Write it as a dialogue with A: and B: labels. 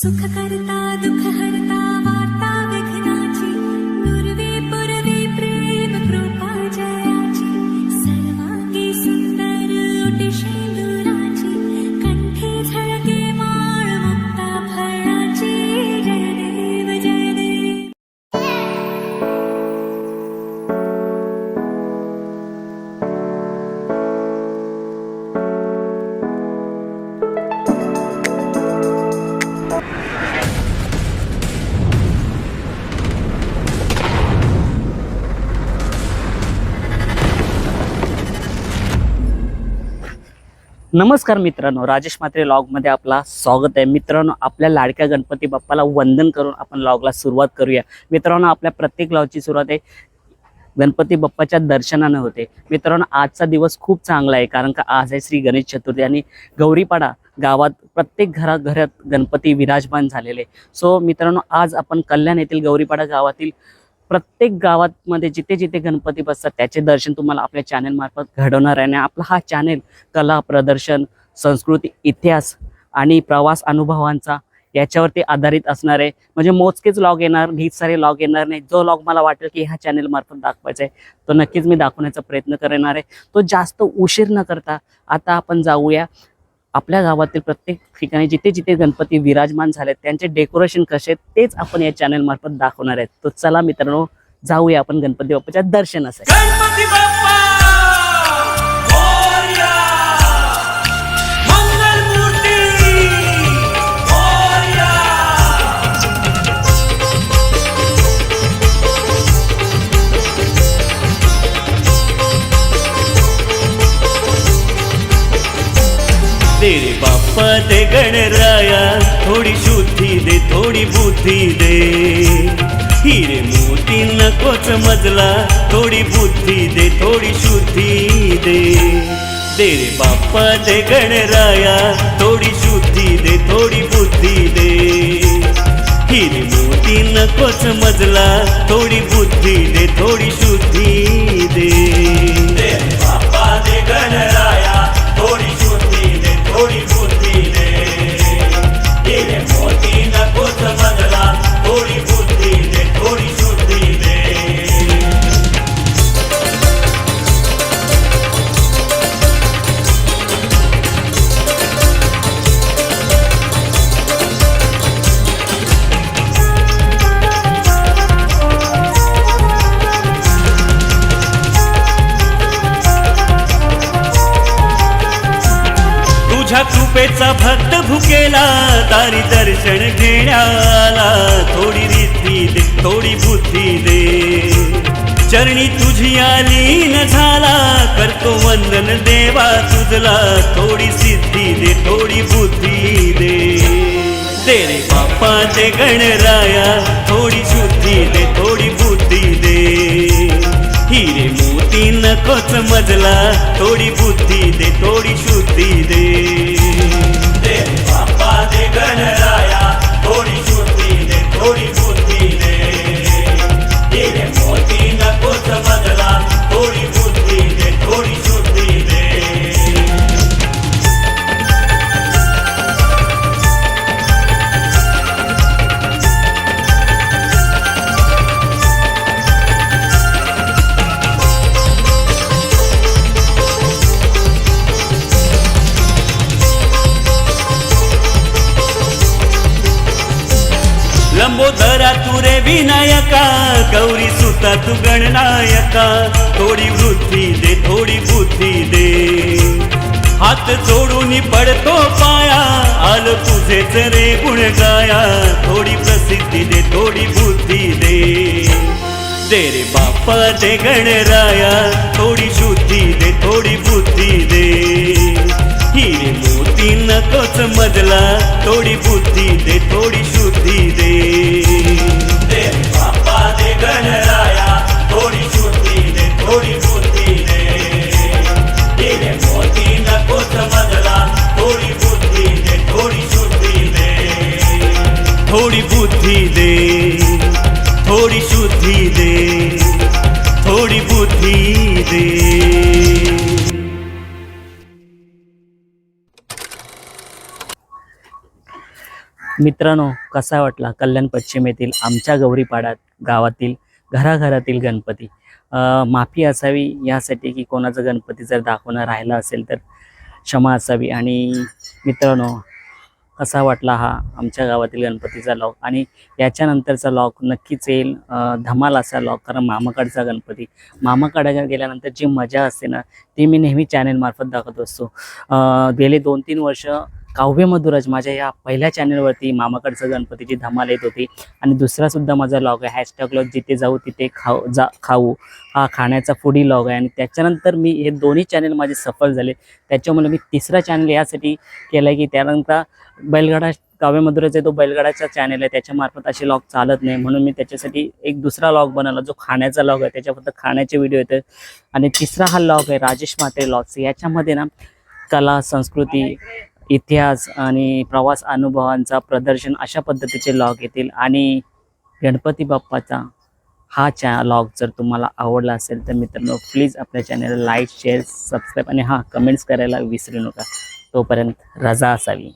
A: सुखकर्ता दुःखहर्ता वार्ता
B: नमस्कार मित्रांनो राजेश म्हात्रे लॉगमध्ये आपला स्वागत आहे. मित्रांनो आपल्या लाडक्या गणपती बाप्पाला वंदन करून आपण लॉगला सुरुवात करूया. मित्रांनो आपल्या प्रत्येक लॉगची सुरुवात आहे गणपती बाप्पाच्या दर्शनानं होते. मित्रांनो आजचा दिवस खूप चांगला आहे कारण का आज आहे श्री गणेश चतुर्थी आणि गौरीपाडा गावात प्रत्येक घराघरात घरात गणपती विराजमान झालेले. सो मित्रांनो आज आपण कल्याण येथील गौरीपाडा गावातील प्रत्येक गावामध्ये जिथे जिथे गणपती बसतात त्याचे दर्शन तुम्हाला आपल्या चॅनलमार्फत घडवणार आहे. आणि आपला हा चॅनेल कला प्रदर्शन संस्कृती इतिहास आणि प्रवास अनुभवांचा याच्यावरती आधारित असणार आहे. म्हणजे मोजकेच लॉग येणार ढीक सारे लॉग येणार नाही. जो लॉग मला वाटेल की ह्या चॅनेलमार्फत दाखवायचा आहे तो नक्कीच मी दाखवण्याचा प्रयत्न करणार आहे. तो जास्त उशीर न करता आता आपण जाऊया. आपल्या गावातील प्रत्येक ठिकाणी जिथे जिथे गणपती विराजमान झालेत त्यांचे डेकोरेशन कसे तेच आपण या चॅनेल मार्फत दाखवणार आहेत. तो चला मित्रांनो जाऊया आपण गणपती बाप्पाच्या दर्शनासाठी.
C: दे गणराया थोडी शुद्धी दे थोडी बुद्धी दे. हिरे मोती नकोच मजला थोडी बुद्धी दे थोडी शुद्धी दे. दे रे बाप्पा दे गणराया थोडी शुद्धी दे थोडी बुद्धी दे. हिरे मोती नकोच मजला थोडी बुद्धी दे थोडी शुद्धी कृपेचा भक्त भुकेला तारी दर्शन घेण्याला थोडी रीती दे थोडी बुद्धी दे. चरणी तुझी आली न झाला करतो वंदन देवा तुझला थोडी सिद्धी दे थोडी बुद्धी दे. तेरे रे बाप्पा गणराया थोडी शुद्धी दे थोडी नकोच मजला थोडी बुद्धी दे थोडी शुद्धी दे. दे दे गणराय. लंबोदरा तुरे विनायका गौरी सुता तू गणनायका थोडी वृत्ती दे थोडी बुद्धी दे. हात जोडून पडतो पाया आल तुझेच रे गुण गाया थोडी प्रसिद्धी दे थोडी बुद्धी दे. दे रे बाप्पा दे गणराया थोडी शुद्धी दे थोडी बुद्धी दे. हिरे मोती नकोच मजला थोडी बुद्धी दे थोडी शुद्धी दे थोडी बुद्धी दे.
B: मित्रांनो कसा वाटला कल्याण पश्चिम येथील आमच्या गौरीपाड्यात गावातील घराघरातील गणपती? माफी असावी यासाठी की कोणाचा गणपती जर दाखवणं राहिला असेल तर क्षमा असावी. आणि मित्रांनो कसा वाटला हा आमच्या गावातील गणपतीचा लॉक. आणि याच्यानंतरचा लॉक नक्कीच येईल. धमाल असा लॉक कारण मामाकडचा गणपती. मामाकडे गेल्यानंतर जी मजा असते ना ती मी नेहमी चॅनेलमार्फत दाखवत असतो. गेले दोन तीन वर्ष काव्य मधुराज माझ्या या पहिल्या चॅनलवरती मामाकडचं गणपतीची धमाल येत होती. आणि दुसरा सुद्धा माझा लॉग आहे. हॅशटॅग लॉग जिथे जाऊ तिथे खाऊ जा खाऊ. हा खाण्याचा फुडी लॉग आहे. आणि त्याच्यानंतर मी हे दोन्ही चॅनल माझे सफल झाले. त्याच्यामुळे मी तिसरा चॅनल यासाठी केला आहे की त्यानंतर बैलगाडा काव्य मधुराचा तो बैलगाडाचा चॅनल आहे. त्याच्यामार्फत असे लॉग चालत नाही. म्हणून मी त्याच्यासाठी एक दुसरा लॉग बनवला. जो खाण्याचा लॉग आहे. त्याच्या फक्त खाण्याचे व्हिडिओ येतात आणि तिसरा हा लॉग आहे राजेश म्हात्रे लॉग्स याच्यामध्ये ना कला संस्कृती इतिहास आणि प्रवास अनुभवांचा प्रदर्शन अशा पद्धतीचे लॉग येतील. आणि गणपती बाप्पाचा हा चॅ लॉग जर तुम्हाला आवडला असेल तर मित्रांनो प्लीज आपल्या चॅनलला लाईक शेअर सबस्क्राईब आणि हां कमेंट्स करायला विसरू नका. तोपर्यंत रजा असावी.